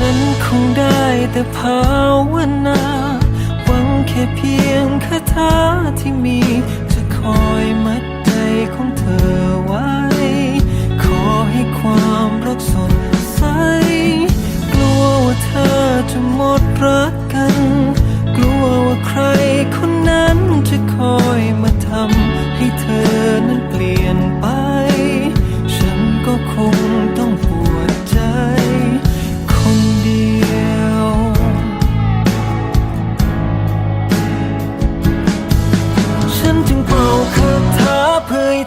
ฉันคงได้แต่ภาวนา หวังแค่เพียงคาถาที่มี จะคอยมัดใจของเธอไว้ ขอให้ความรักสดใส กลัวว่าเธอจะหมดรักกัน กลัวว่าใครคนนั้นจะคอยมาทำให้เธอ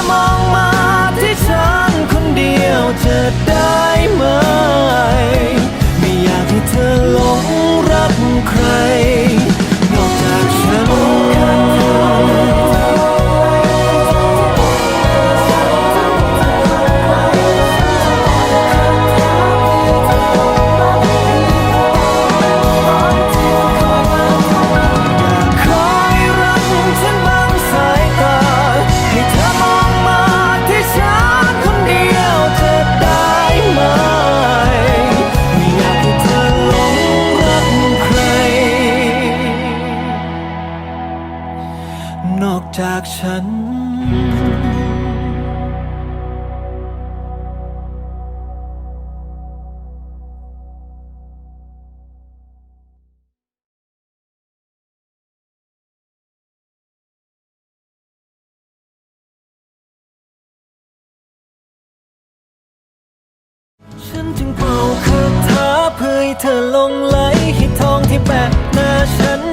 ใฉัน ฉันจึงเป่าคาถาเพื่อให้เธอหลงไหลให้ทองที่แปะหน้าฉัน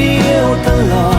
ขอใ